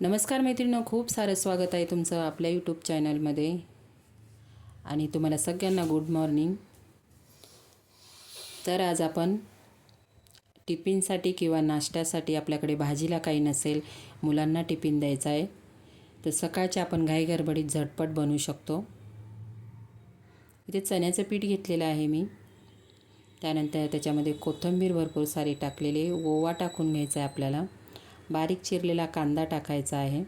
नमस्कार मैत्रिणींनो खूप सारं स्वागत आहे तुमचं आपल्या यूट्यूब चॅनलमध्ये आणि तुम्हाला सगळ्यांना गुड मॉर्निंग तर आज आपण टिफिनसाठी किंवा नाश्त्यासाठी आपल्याकडे भाजीला काही नसेल मुलांना टिफिन द्यायचा आहे तर सकाळच्या आपण घाई गडबडीत झटपट बनवू शकतो. इथे चण्याचं पीठ घेतलेलं आहे मी. त्यानंतर त्याच्यामध्ये कोथिंबीर भरपूर सारी टाकलेली ओवा टाकून घ्यायचा आहे आपल्याला. बारीक चिरलेला कांदा टाकायचा आहे.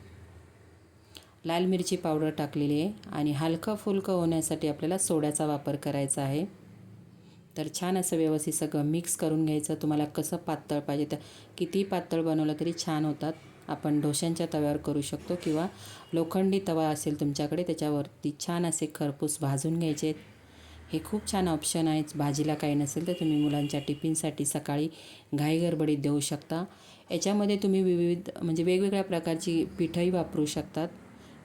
लाल मिरची पावडर टाकलेली आहे आणि हलकं फुलकं होण्यासाठी आपल्याला सोड्याचा वापर करायचा आहे. तर छान असं व्यवस्थित सगळं मिक्स करून घ्यायचं. तुम्हाला कसं पातळ पाहिजे तर किती पातळ बनवलं तरी छान होतात. आपण डोश्यांच्या तव्यावर करू शकतो किंवा लोखंडी तवा असेल तुमच्याकडे त्याच्यावरती छान असे खरपूस भाजून घ्यायचे. हे खूप छान ऑप्शन आहे. भाजीला काही नसेल तर तुम्ही मुलांच्या टिफिनसाठी सकाळी घाईगडबडीत देऊ शकता. याच्यामध्ये तुम्ही विविध म्हणजे वेगवेगळ्या प्रकारची पिठंही वापरू शकतात.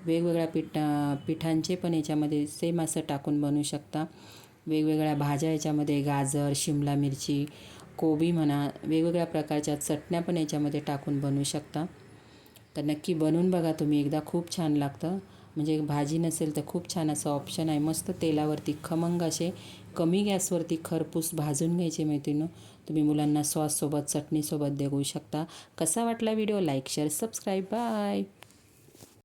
वेगवेगळ्या पिठा पिठांचे पण याच्यामध्ये सेम असं टाकून बनवू शकता. वेगवेगळ्या भाज्या याच्यामध्ये गाजर शिमला मिरची कोबी म्हणा वेगवेगळ्या प्रकारच्या चटण्या पण याच्यामध्ये टाकून बनवू शकता. तर नक्की बनवून बघा तुम्ही एकदा खूप छान लागतं. म्हणजे भाजी नसेल तर खूप छान असं ऑप्शन आहे. मस्त तेलावरती खमंग असे कमी गॅसवरती खरपूस भाजून घ्यायचे मैत्रिणं तुम्ही मुलांना सॉससोबत चटणीसोबत देऊ शकता. कसा वाटला video? Like share subscribe. Bye!